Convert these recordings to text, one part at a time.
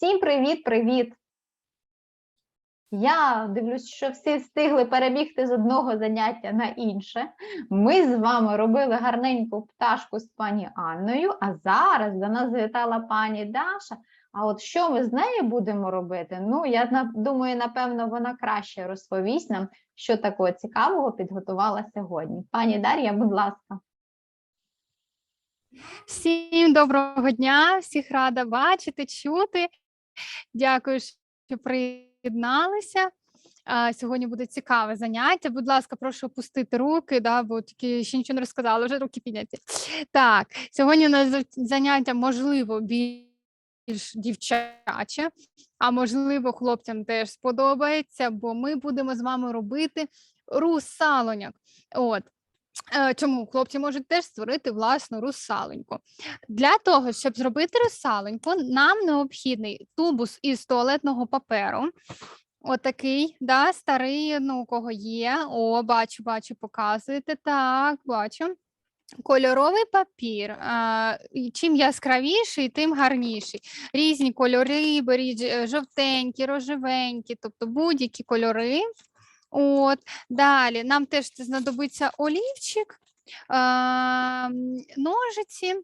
Всім привіт-привіт! Я дивлюсь, що всі встигли перебігти з одного заняття на інше. Ми з вами робили гарненьку пташку з пані Анною, а зараз до нас завітала пані Даша. А от що ми з нею будемо робити? Ну, я думаю, напевно, вона краще розповість нам, що такого цікавого підготувала сьогодні. Пані Дар'я, будь ласка. Всім доброго дня, всіх рада бачити, чути. Дякую, що приєдналися. Сьогодні буде цікаве заняття. Будь ласка, прошу опустити руки, да, бо тільки ще нічого не розказала, вже руки підняті. Так, сьогодні у нас заняття можливо більш дівчаче, а можливо, хлопцям теж сподобається, бо ми будемо з вами робити русалоньок. От. Е, Чому хлопці можуть теж створити власну русаленьку? Для того, щоб зробити русаленьку, нам необхідний тубус із туалетного паперу. Отакий, да, старий, ну, у кого є. О, бачу, бачу, показуєте. Так, бачу. Кольоровий папір. Чим яскравіший, тим гарніший. Різні кольори, е, жовтенькі, рожевенькі, тобто будь-які кольори. От, далі нам теж знадобиться олівчик, а, ножиці,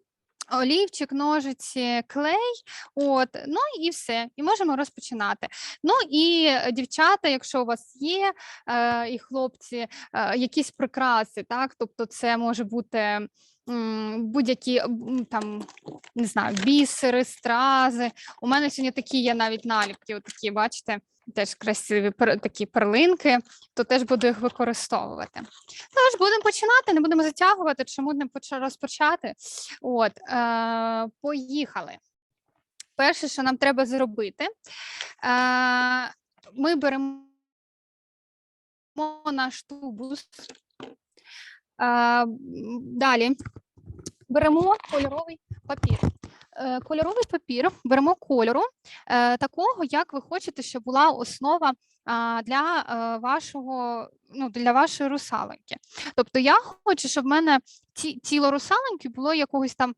олівчик, ножиці, клей. От, ну і все. І можемо розпочинати. Ну і е, дівчата, якщо у вас є, е, і хлопці, е, якісь прикраси, так, тобто це може бути. Будь-які там не знаю, бісери, стрази. У мене сьогодні такі є навіть наліпки, отакі, бачите, теж красиві такі перлинки, то теж буду їх використовувати. Тож будемо починати, не будемо затягувати, чому не поча- розпочати. От, е, поїхали. Перше, що нам треба зробити, е, ми беремо наш тубус. Е, далі беремо кольоровий папір. Е, Кольоровий папір беремо кольору е, такого, як ви хочете, щоб була основа для е, вашого, ну, для вашої русалоньки. Тобто я хочу, щоб в мене тіло русалоньки було якогось там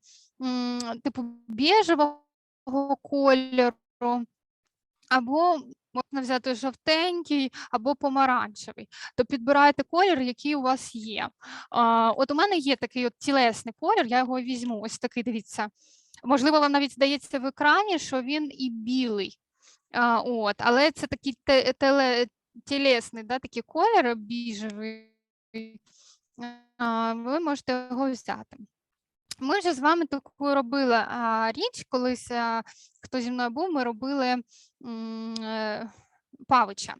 типу біжевого кольору, або можна взяти жовтенький, або помаранчевий. То підбирайте колір, який у вас є. От у мене є такий от тілесний колір, я його візьму. Ось такий, дивіться. Можливо, вам навіть здається в екрані, що він і білий. А, от, але це такий те, тілесний, да, такий колір біжевий. А, ви можете його взяти. Ми вже з вами таку робили а, річ, колись а, хто зі мною був, ми робили м, е, павича.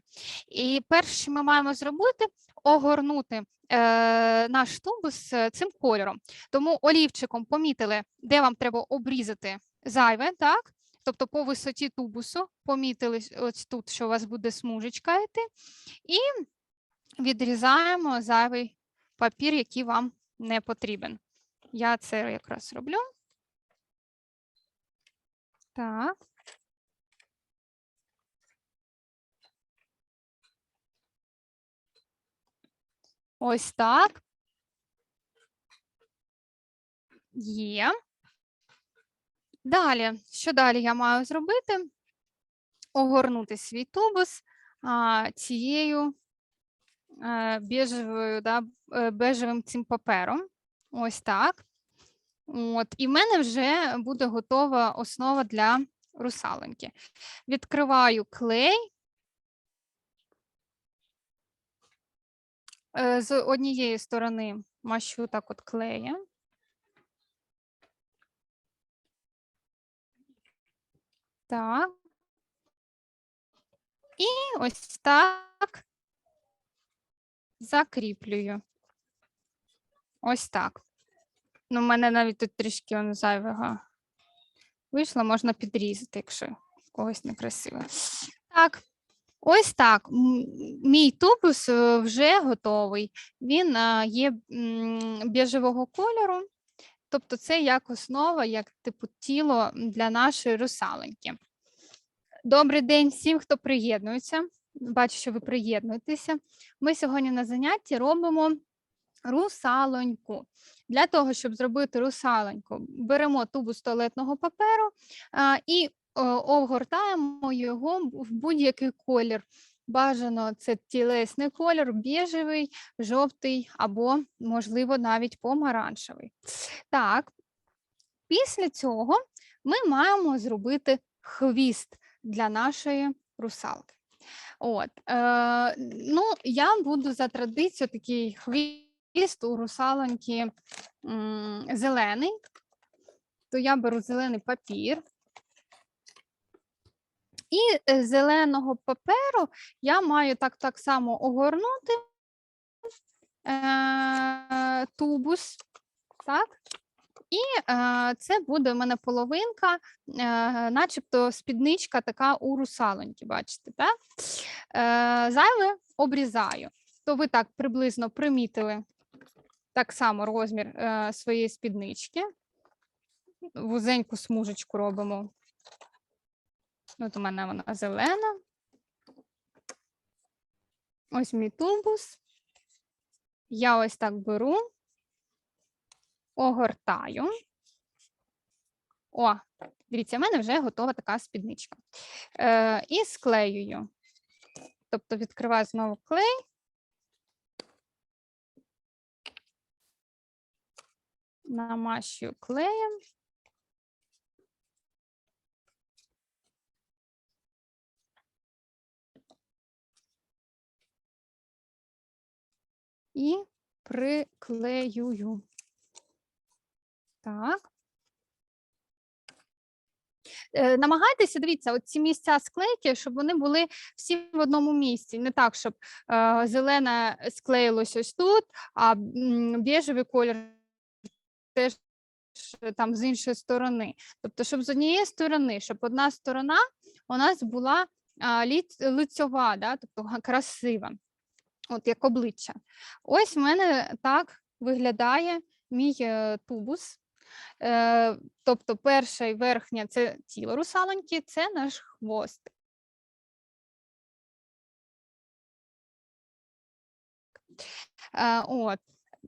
І перше, що ми маємо зробити, огорнути е, наш тубус е, цим кольором. Тому олівчиком помітили, де вам треба обрізати зайве, так? Тобто по висоті тубусу помітили ось тут, що у вас буде смужечка йти, і відрізаємо зайвий папір, який вам не потрібен. Я це якраз роблю. Так. Ось так. Є. Далі, що далі я маю зробити? Огорнути свій тубус а, цією е, біжевою, да, е, бежевим цим папером. Ось так. От, і в мене вже буде готова основа для русалоньки. Відкриваю клей. З однієї сторони мащу так от клеєм. Так. І ось так закріплюю. Ось так. Ну, в мене навіть тут трішки он зайвого вийшло, можна підрізати, якщо когось некрасиво. Так, ось так. Мій тубус е, вже готовий. Він е, є біжевого кольору, тобто це як основа, як типу тіло для нашої русаленьки. Добрий день всім, хто приєднується. Бачу, що ви приєднуєтеся. Ми сьогодні на занятті робимо русалоньку. Для того, щоб зробити русалоньку, беремо тубус туалетного паперу а, і е, обгортаємо його в будь-який колір. Бажано це тілесний колір, біжевий, жовтий або, можливо, навіть помаранчевий. Так, після цього ми маємо зробити хвіст для нашої русалки. От, е, ну, я буду за традицією такий хвіст у русалоньки м, зелений, то я беру зелений папір. І е, зеленого паперу я маю так, так само огорнути е, тубус, так? І е, це буде в мене половинка, е, начебто спідничка така у русалоньки, бачите, так? Е, зайве обрізаю. То ви так приблизно примітили так само розмір е, своєї спіднички. Вузеньку смужечку робимо. От у мене вона зелена. Ось мій тубус. Я ось так беру, огортаю. О, дивіться, в мене вже готова така спідничка. Е, і склеюю. Тобто відкриваю знову клей. Намащую клеєм. І приклеюю. Так. Е, Намагайтеся, дивіться, ці місця склейки, щоб вони були всі в одному місці. Не так, щоб е, зелене склеїлось ось тут, а біжевий колір теж там з іншої сторони. Тобто, щоб з однієї сторони, щоб одна сторона у нас була лицьова, да? тобто красива, от як обличчя. Ось в мене так виглядає мій е, тубус. Е, тобто, перша і верхня це тіло русалоньки, це наш хвост. Е, от.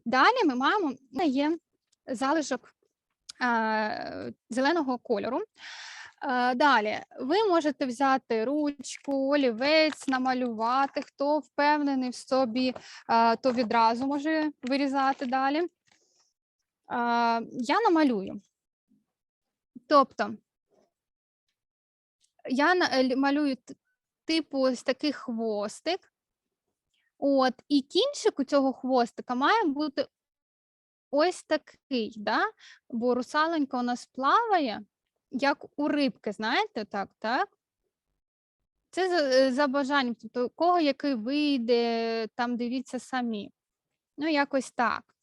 Далі ми маємо є залишок зеленого кольору. Е, Далі ви можете взяти ручку, олівець, намалювати. Хто впевнений в собі, е, то відразу може вирізати далі. Е, Я намалюю. Тобто, я малюю типу ось такий хвостик. От, і кінчик у цього хвостика має бути ось такий, да? бо русаленька у нас плаває, як у рибки, знаєте, так, так? Це за, е, за бажанням, тобто кого який вийде, там дивіться самі. Ну, якось так.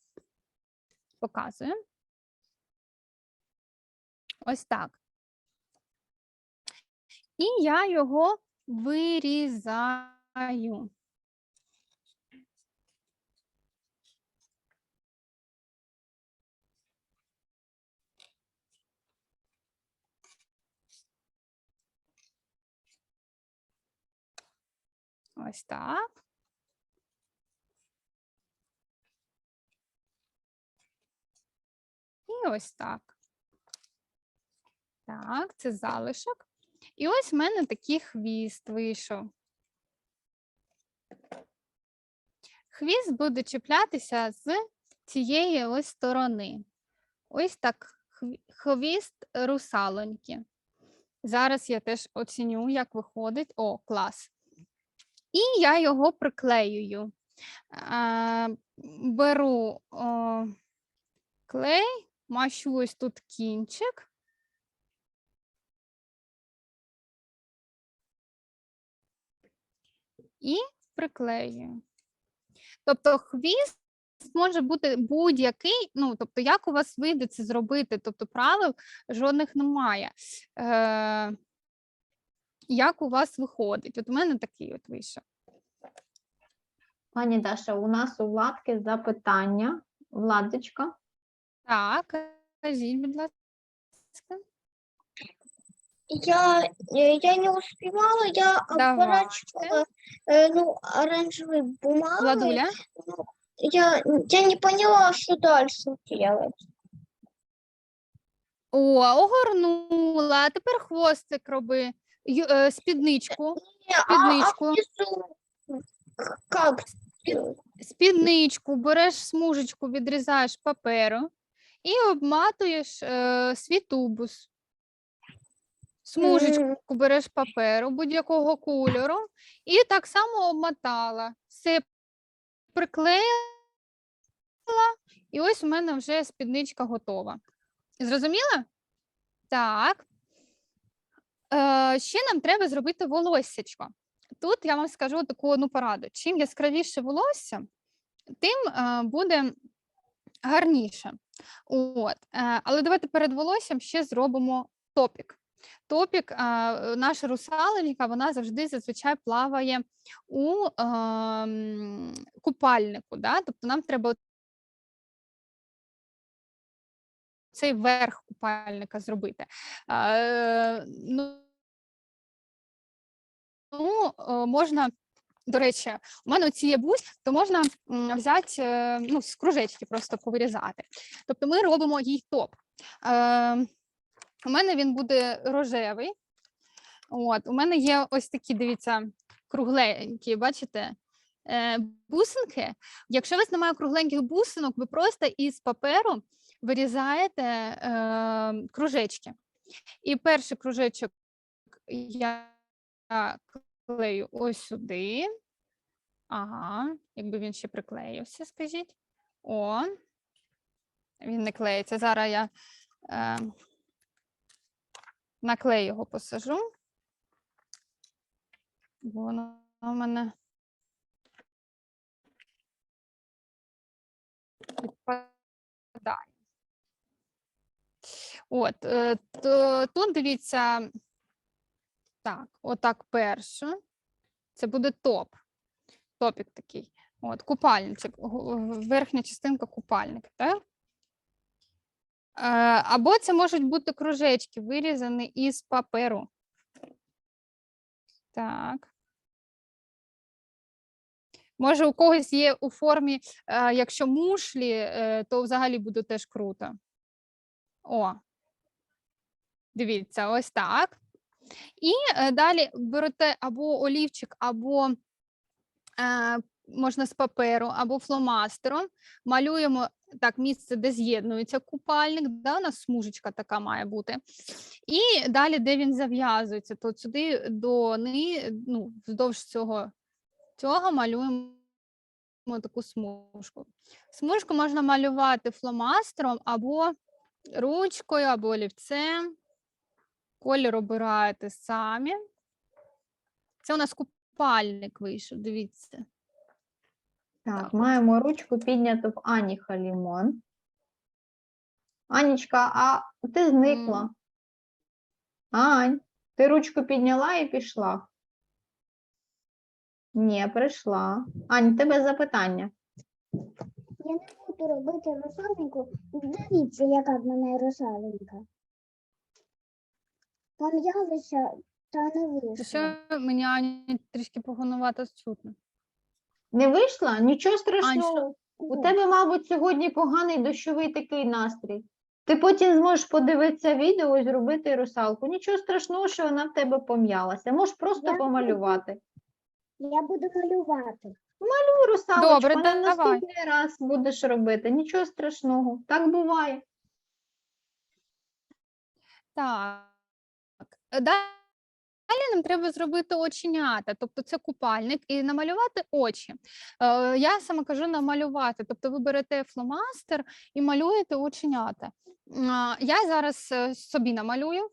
Показую. Ось так. І я його вирізаю. Ось так. І ось так. Так, це залишок. І ось в мене такий хвіст вийшов. Хвіст буде чіплятися з цієї ось сторони. Ось так хвіст русалоньки. Зараз я теж оціню, як виходить. О, клас. І я його приклеюю. Беру о, клей, мащу ось тут кінчик. І приклеюю. Тобто хвіст може бути будь-який, ну тобто, як у вас вийде це зробити, тобто правил жодних немає. Е, як у вас виходить? От у мене такий от вийшов. Пані Даша, у нас у Владки запитання. Владочка. Так, кажіть, будь ласка. Я, э, я не успевала, я Давайте. обворачивала э, ну, оранжевой бумагой. Владуля. Ну, Я, я не поняла, что дальше делать. О, огорнула. А тепер хвостик роби, ю- е, спідничку, спідничку. А, как? спідничку, береш смужечку, відрізаєш паперу і обматуєш е, свій тубус. Смужечку береш паперу будь-якого кольору і так само обмотала. Все приклеїла, і ось у мене вже спідничка готова. Зрозуміла? Так. Е, ще нам треба зробити волоссячко. Тут я вам скажу таку одну пораду: чим яскравіше волосся, тим е, буде гарніше. От. Е, але давайте перед волоссям ще зробимо топік. Топік, наша русалонька, вона завжди зазвичай плаває у е, купальнику. Да? Тобто нам треба цей верх купальника зробити. Е, ну, ну, е, можна, до речі, у мене оці є бус, то можна взяти е, ну, з кружечки просто повирізати. Тобто ми робимо їй топ. Е, у мене він буде рожевий. От, у мене є ось такі, дивіться, кругленькі, бачите, бусинки. Якщо у вас немає кругленьких бусинок, ви просто із паперу вирізаєте е, кружечки. І перший кружечок я клею ось сюди. Ага, якби він ще приклеївся, скажіть. О, він не клеїться. Зараз я е, на клей його посажу. Воно у мене От, е, то, тут дивіться, так, отак перше. Це буде топ. Топік такий. От, купальничок, гу- верхня частинка купальника, так? Е, або це можуть бути кружечки, вирізані із паперу. Так. Може, у когось є у формі, е, якщо мушлі, то взагалі буде теж круто. О. Дивіться, ось так. І е, далі берете або олівчик, або е, можна з паперу, або фломастером. Малюємо так місце, де з'єднується купальник, да, у нас смужечка така має бути. І далі, де він зав'язується, то сюди до ни, ну, вздовж цього, цього малюємо таку смужку. Смужку можна малювати фломастером або ручкою, або олівцем. Колір обираєте самі. Це у нас купальник вийшов, дивіться. Так, Так, маємо ручку підняту в Ані Халімон. Анічка, а ти зникла. М. Ань, ти ручку підняла і пішла. Ні, прийшла. Ань, тебе запитання. Я не буду робити русалоньку. Дивіться, яка в мене русалонька. Пом'ялися, та не вийшло. Що мені Ані трішки погонувато чутно. Не вийшла? Нічого страшного. У тебе, мабуть, сьогодні поганий дощовий такий настрій. Ти потім зможеш подивитися відео і зробити русалку. Нічого страшного, що вона в тебе пом'ялася. Можеш просто Я помалювати. Я буду малювати. Ну, русалочку, Добре, на давай. наступний раз будеш робити. Нічого страшного. Так буває. Так. Е, Далі нам треба зробити оченята, тобто це купальник, і намалювати очі. Е, Я саме кажу намалювати, тобто ви берете фломастер і малюєте оченята. Я зараз е, собі намалюю,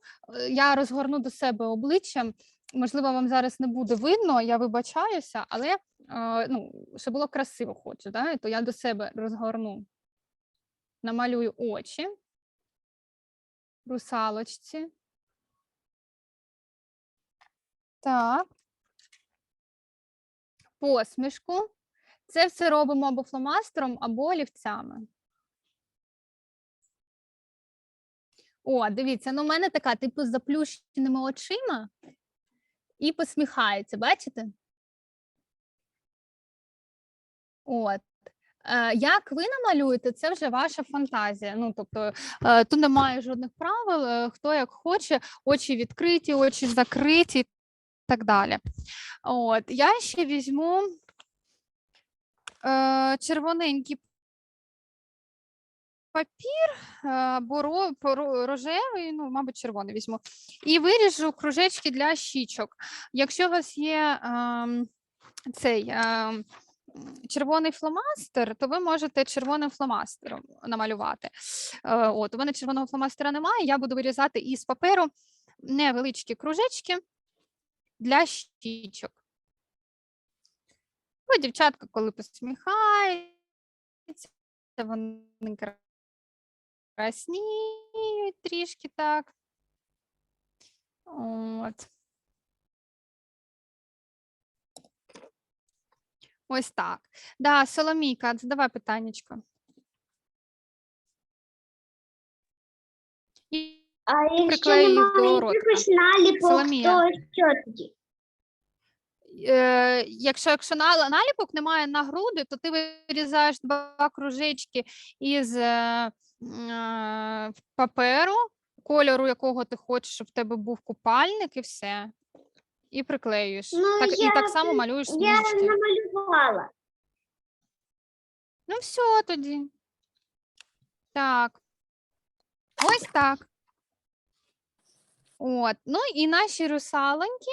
я розгорну до себе обличчя. Можливо, вам зараз не буде видно, я вибачаюся, але ну, щоб було красиво хочу, да? то я до себе розгорну, намалюю очі русалочці. Так. Посмішку. Це все робимо або фломастером, або олівцями. О, дивіться, ну в мене така, типу, з заплющеними очима і посміхається, бачите? От. Е, Як ви намалюєте, це вже ваша фантазія. Ну тобто е, тут немає жодних правил. е, Хто як хоче, очі відкриті, очі закриті так далі. От я ще візьму е, червоненький папір е, або ро- поро- рожевий, ну, мабуть, червоний візьму. І виріжу кружечки для щічок. Якщо у вас є ем, цей м, червоний фломастер, то ви можете червоним фломастером намалювати. Е, От, у мене червоного фломастера немає, я буду вирізати із паперу невеличкі кружечки для щічок. Ось дівчатка, коли посміхаються, вони кра- красніють трішки так. От. Ось так. Да, Соломійка, задавай питаннячко. А якщо до немає ротика. якихось наліпок, Соломія. то що тоді? е, якщо, якщо на- наліпок немає на груди, то ти вирізаєш два кружечки із е, е, паперу, кольору, якого ти хочеш, щоб в тебе був купальник, і все. І приклеюєш. Ну, так, і я так само малюєш Я смужечки. намалювала. Ну, все тоді. Так. Ось так. От. Ну і наші русалоньки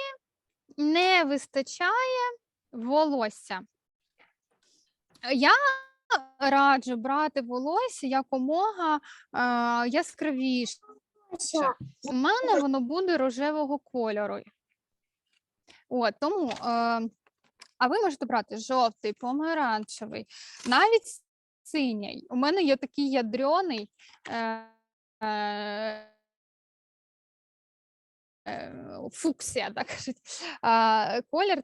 не вистачає волосся. Я раджу брати волосся якомога е, яскравіше. У мене воно буде рожевого кольору. От, тому, е, а ви можете брати жовтий, помаранчевий, навіть синій. У мене є такий ядрений е, е, фуксія, так кажуть. Колір.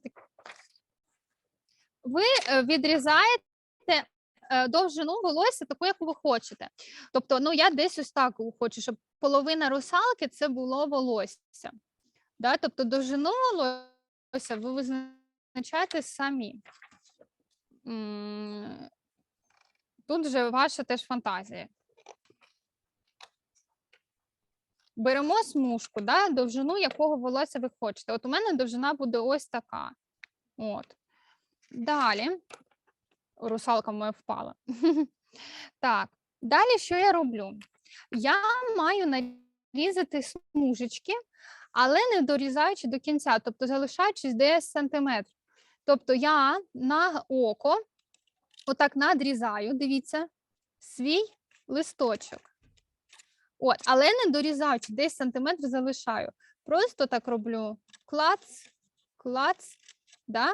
Ви е, відрізаєте е, довжину волосся таку, яку ви хочете. Тобто, ну я десь ось так хочу, щоб половина русалки це було волосся. Да? Тобто довжину волосся ви визначаєте самі. Тут вже ваша теж фантазія. Беремо смужку, да? довжину якого волосся ви хочете. От у мене довжина буде ось така. От. Далі. Русалка моя впала. Так, далі що я роблю? Я маю нарізати смужечки, але не дорізаючи до кінця, тобто залишаючись десь сантиметр. Тобто я на око отак надрізаю, дивіться, свій листочок. От, але не дорізаючи, десь сантиметр залишаю. Просто так роблю клац, клац, да?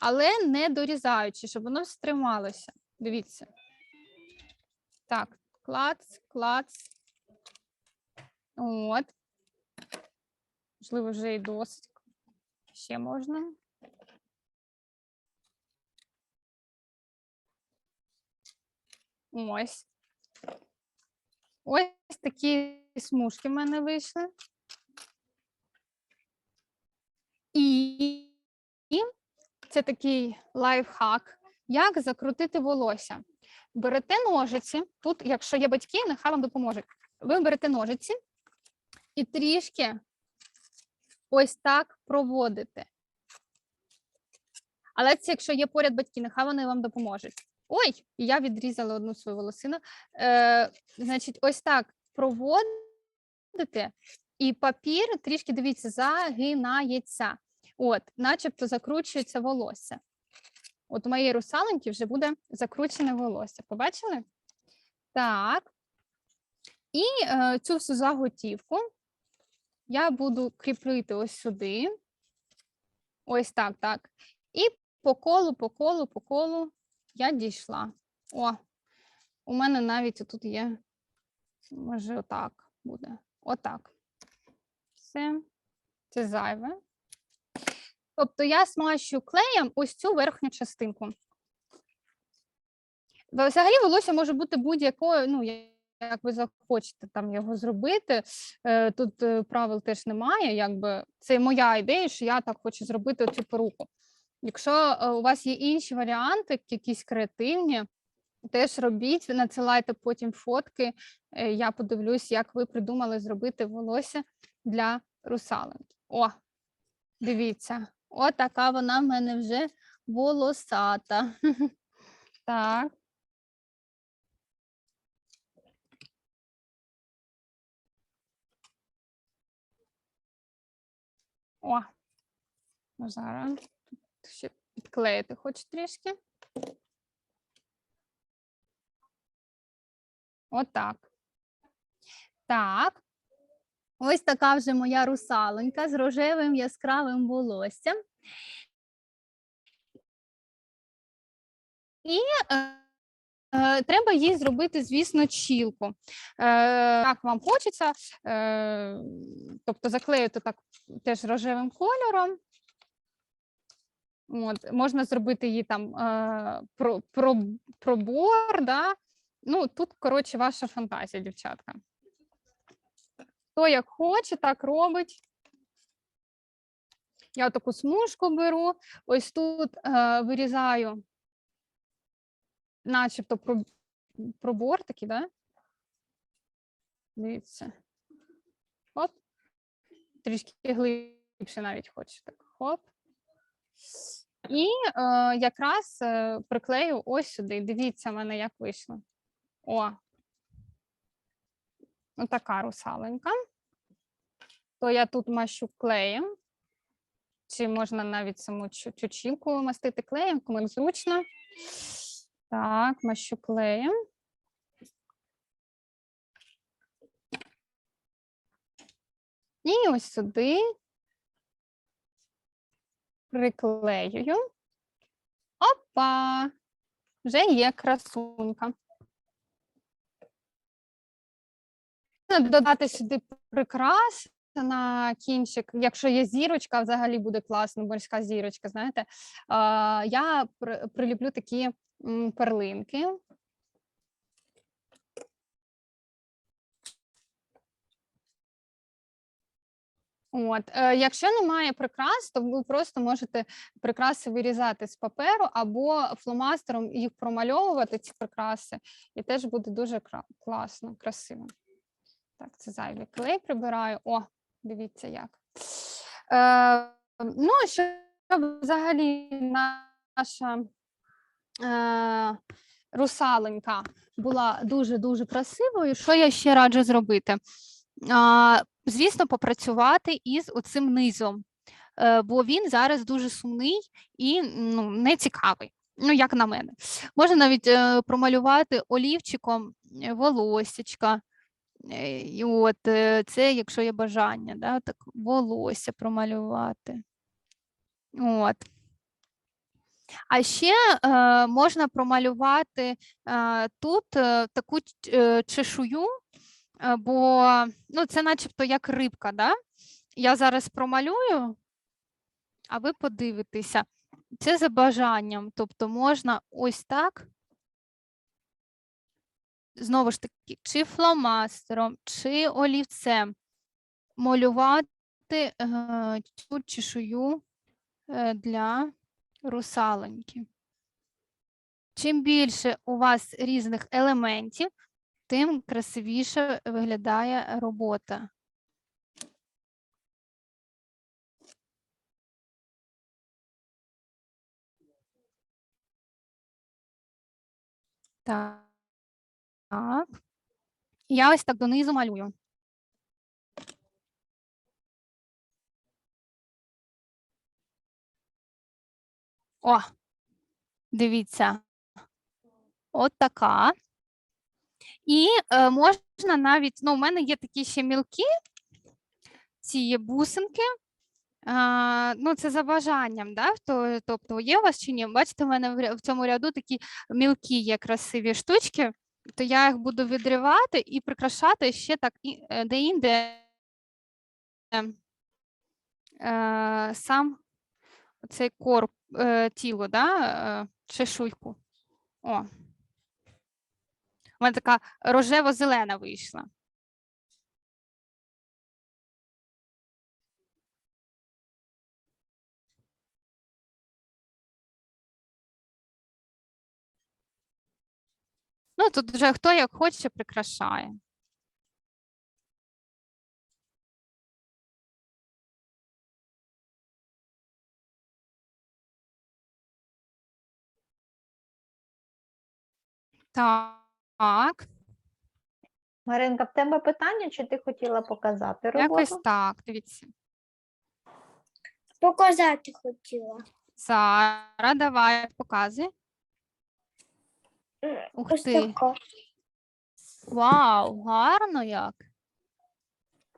але не дорізаючи, щоб воно стрималося. Дивіться. Так, клац, клац. От. Можливо, вже і досить. Ще можна. Ось. Ось такі смужки в мене вийшли. І це такий лайфхак, як закрутити волосся. Берете ножиці. Тут, якщо є батьки, нехай вам допоможуть. Ви берете ножиці і трішки ось так проводите. Але це якщо є поряд батьки, нехай вони вам допоможуть. Ой, я відрізала одну свою волосину. Е, значить, ось так проводите, і папір трішки, дивіться, загинається. От, начебто закручується волосся. От у моєї русалоньки вже буде закручене волосся. Побачили? Так. І е, цю всю заготівку я буду кріпити ось сюди. Ось так, так. І по колу, по колу, по колу я дійшла. О, у мене навіть тут є, може, отак буде. Отак. Все, це зайве. Тобто я смащу клеєм ось цю верхню частинку. Взагалі волосся може бути будь-якою, ну, як ви захочете там його зробити. Е, Тут е, правил теж немає. Якби це моя ідея, що я так хочу зробити цю поруку. Якщо е, у вас є інші варіанти, якісь креативні, теж робіть, надсилайте потім фотки. е, Я подивлюсь, як ви придумали зробити волосся для русалоньки. О, дивіться, от така вона в мене вже волосата. Так. О, ну зараз ще підклеїти хоч трішки. Отак. Так. Ось така вже моя русалонька з рожевим яскравим волоссям. І е, е, треба їй зробити, звісно, чілку. Е, як вам хочеться, е, тобто заклеїти так теж рожевим кольором. От, можна зробити її там е, про, про, пробор, да? Ну, тут, коротше, ваша фантазія, дівчатка. Хто як хоче, так робить. Я таку смужку беру, ось тут е, вирізаю, начебто про- пробор такий, да? Дивіться. Оп. Трішки глибше навіть хочу. Так, хоп. І е, якраз е, приклею ось сюди. Дивіться в мене, як вийшло. О. Отака русаленька. То я тут мащу клеєм. Чи можна навіть саму чучілку мастити клеєм, кому зручно. Так, мащу клеєм. І ось сюди приклеюю. Опа! Вже є красунка. Можна Додати сюди прикрас на кінчик. Якщо є зірочка, взагалі буде класно, морська зірочка, знаєте. Я при- приліплю такі перлинки. От, е, якщо немає прикрас, то ви просто можете прикраси вирізати з паперу або фломастером їх промальовувати, ці прикраси, і теж буде дуже класно, красиво. Так, це зайвий клей прибираю. О, дивіться як. Е, ну, щоб взагалі наша е, русаленька була дуже-дуже красивою, що я ще раджу зробити? Звісно, попрацювати із оцим низом, е, бо він зараз дуже сумний і ну, нецікавий. Ну, як на мене. Можна навіть е, промалювати олівчиком е, волоссячка. Е, І от це, якщо є бажання, да, так волосся промалювати. От. А ще е, можна промалювати е, тут е, таку чешую, бо ну, це начебто як рибка, да? Я зараз промалюю, а ви подивитеся. Це за бажанням. Тобто можна ось так. Знову ж таки, чи фломастером, чи олівцем малювати е, цю чешую е, для русалоньки. Чим більше у вас різних елементів, тим красивіше виглядає робота. Так. Я ось так донизу малюю. О, дивіться. От така. І е, можна навіть, ну, у мене є такі ще мілкі, ці є бусинки. А, ну, це за бажанням, да? То, тобто є у вас чи ні? Бачите, у мене в цьому ряду такі мілкі є красиві штучки, то я їх буду відривати і прикрашати ще так е, де-інде е, сам цей корп, е, тіло, да? чешуйку. О. Вона така рожево-зелена вийшла. Ну, тут вже хто як хоче, прикрашає. Так. Маринка, в тебе питання, чи ти хотіла показати роботу? якось так, дивіться. Показати хотіла. Зара, давай, показуй. Ух Ось ти. така. Вау, гарно як.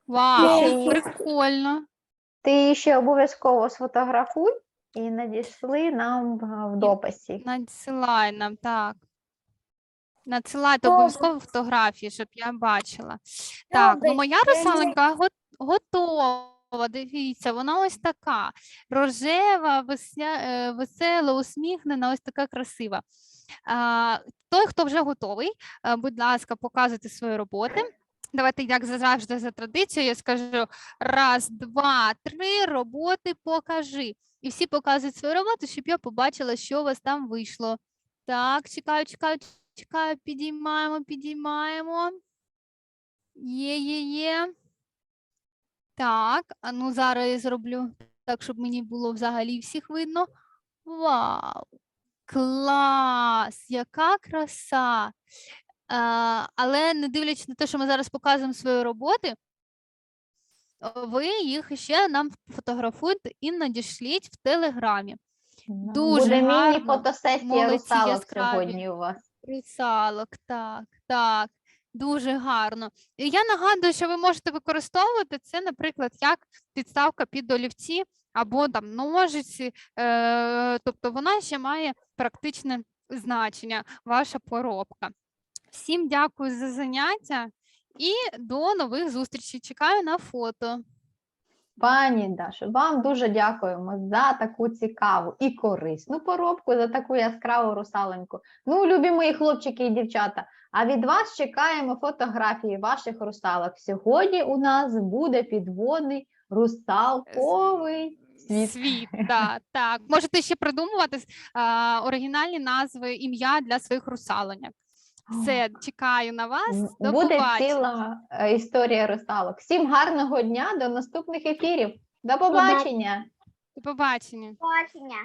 Вау, Ні. прикольно. Ти її ще обов'язково сфотографуй і надійшли нам в- в дописі. Надсилай нам, так. Надсилайте обов'язково фотографії, щоб я бачила. Так, ну моя го- готова. Дивіться, вона ось така рожева, весня, е, весела, усміхнена, ось така красива. А, той, хто вже готовий, е, будь ласка, показуйте свої роботи. Давайте, як завжди за традицією, я скажу раз, два, три роботи покажи. І всі показують свою роботу, щоб я побачила, що у вас там вийшло. Так, чекаю, чекаю, чекаю, підіймаємо, підіймаємо. Є, є, є. Так, а ну зараз я зроблю так, щоб мені було взагалі всіх видно. Вау! Клас! Яка краса! А, але не дивлячись на те, що ми зараз показуємо свої роботи, ви їх ще нам фотографуйте і надішліть в телеграмі. Ну, Дуже Буде гарно. міні-фотосесія Молодці, русалок яскраві. сьогодні у вас. Русалок, так, так, дуже гарно. І я нагадую, що ви можете використовувати це, наприклад, як підставка під олівці або там ножиці, е, тобто вона ще має практичне значення, ваша поробка. Всім дякую за заняття і до нових зустрічей. Чекаю на фото. Пані Дашо, вам дуже дякуємо за таку цікаву і корисну поробку, за таку яскраву русаленьку. Ну, любі мої хлопчики і дівчата. А від вас чекаємо фотографії ваших русалок. Сьогодні у нас буде підводний русалковий світ. Світ, так, так. Можете ще придумувати а, оригінальні назви, ім'я для своїх русалоньок. Все, чекаю на вас. До Буде побачення. ціла е, історія русалок. Всім гарного дня, до наступних ефірів. До побачення! До побачення. Бачення.